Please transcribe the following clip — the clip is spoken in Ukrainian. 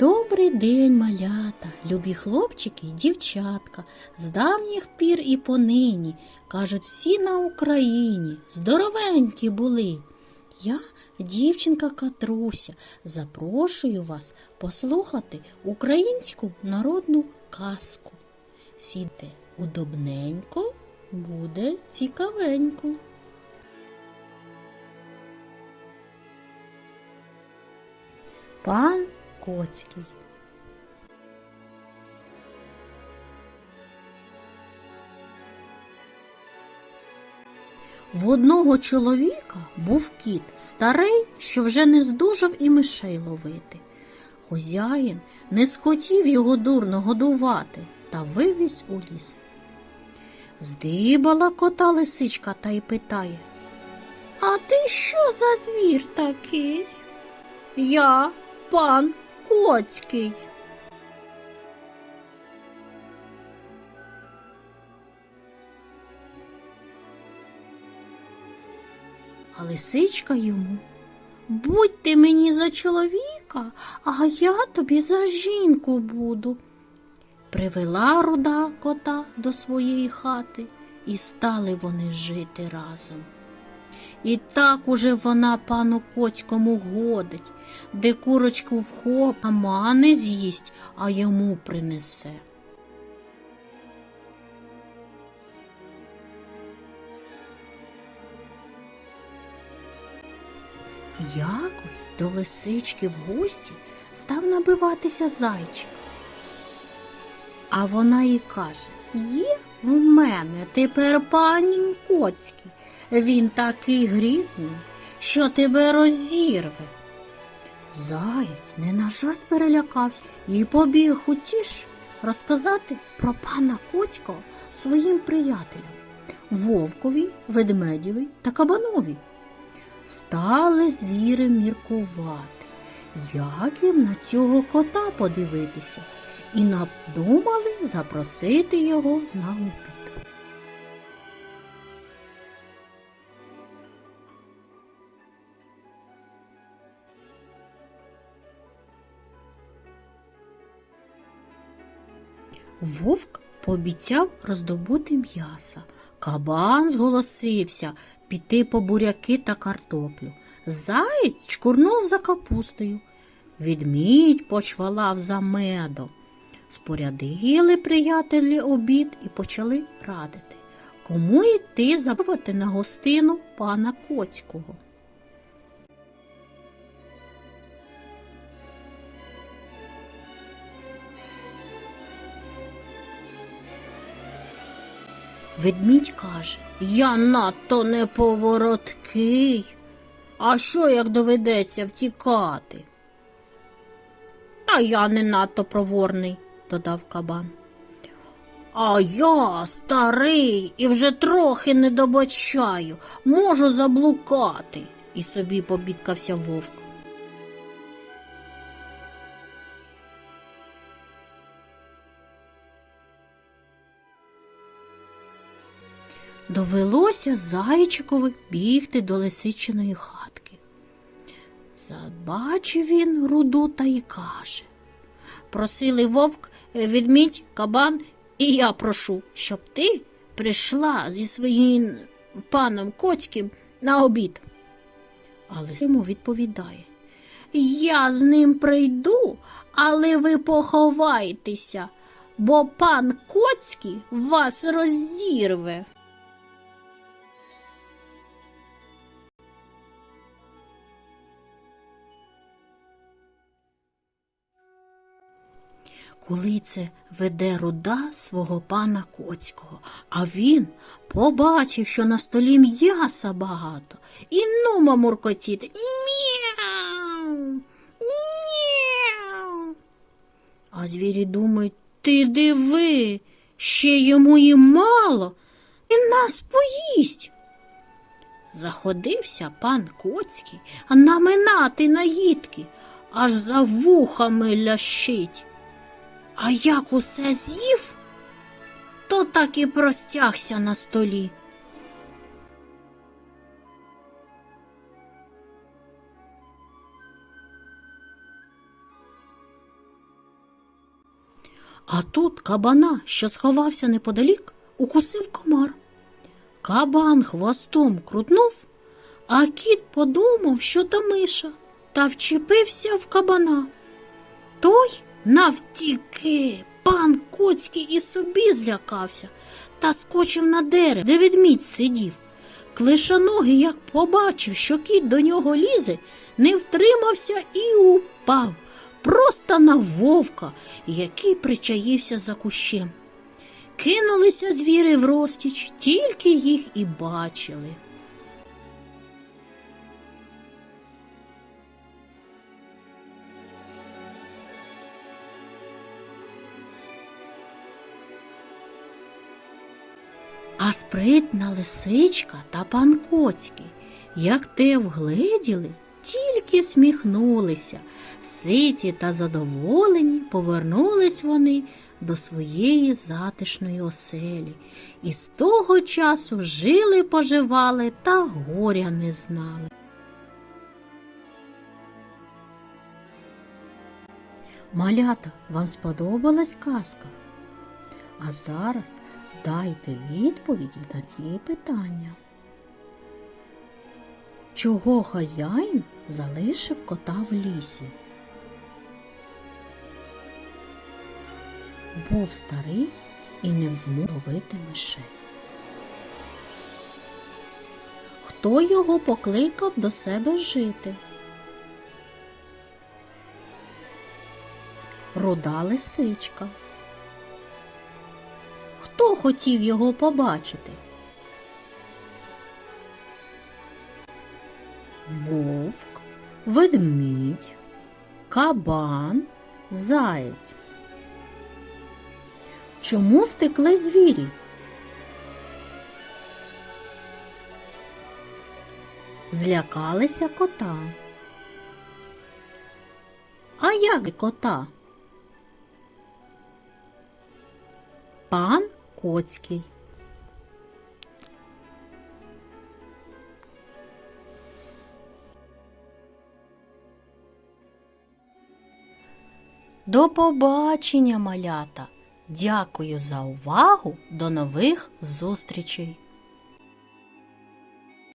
Добрий день, малята, любі хлопчики й дівчатка, з давніх пір і понині, кажуть, всі на Україні здоровенькі були. Я, дівчинка Катруся, запрошую вас послухати українську народну казку. Сідьте удобненько, буде цікавенько. Пан Коцький. В одного чоловіка був кіт старий, що вже не здужав і мишей ловити. Хозяїн не схотів його дурно годувати та вивіз у ліс. Здибала кота лисичка та й питає А ти що за звір такий? Я пан Коцький. А лисичка йому. Будь ти мені за чоловіка, а я тобі за жінку буду. Привела руда кота до своєї хати, і стали вони жити разом. І так уже вона пану Коцькому годить, де курочку вхоп, сама не з'їсть, а йому принесе. Якось до лисички в гості став набиватися зайчик. А вона їй каже: Є в мене тепер пані Коцький. Він такий грізний, що тебе розірве. Заєць не на жарт перелякався і побіг утіш розказати про пана Коцького своїм приятелям Вовкові, ведмедєві та кабанові. Стали звіри міркувати, як їм на цього кота подивитися, і надумали запросити його на обід. Вовк пообіцяв роздобути м'яса. Кабан зголосився піти по буряки та картоплю. Заєць чкурнув за капустою. Відмідь почвалав за медом. Спорядили приятелі обід і почали радити, кому йти забувати на гостину пана Коцького. Ведмідь каже, я надто неповороткий. А що як доведеться втікати? Та я не надто проворний, додав кабан. А я старий і вже трохи не добачаю, можу заблукати, і собі побідкався вовк. Довелося зайчикові бігти до лисичиної хатки. Забачив він руду та й каже Просили вовк, відмідь, кабан, і я прошу, щоб ти прийшла зі своїм паном Коцьким на обід. Але йому відповідає Я з ним прийду, але ви поховайтеся, бо пан Коцький вас розірве. Коли це веде руда свого пана Коцького, а він побачив, що на столі м'яса багато, і нума муркотіти. Мяу, мяу. А звірі думають, ти диви, ще йому і мало, і нас поїсть. Заходився пан Коцький наминати наїдки, аж за вухами лящить. А як усе з'їв, то так і простягся на столі. А тут кабана, що сховався неподалік, укусив комар. Кабан хвостом крутнув, а кіт подумав, що то миша, та вчепився в кабана. Той навтіки, пан Коцький і собі злякався та скочив на дерево, де ведмідь сидів. Клишоногий, як побачив, що кіт до нього лізе, не втримався і упав просто на вовка, який причаївся за кущем. Кинулися звіри в розтіч, тільки їх і бачили. Спритна лисичка та пан Коцький, як те вгледіли, тільки сміхнулися. Ситі та задоволені повернулись вони до своєї затишної оселі і з того часу жили, поживали та горя не знали. Малята, вам сподобалась казка? А зараз дайте відповіді на ці питання. Чого хазяїн залишив кота в лісі? Був старий і не взмог ловити мишей. Хто його покликав до себе жити? Руда лисичка. Хто хотів його побачити? Вовк, ведмідь, кабан, заєць. Чому втекли звірі? Злякалися кота. А як кота? Пан Коцький. До побачення, малята! Дякую за увагу! До нових зустрічей!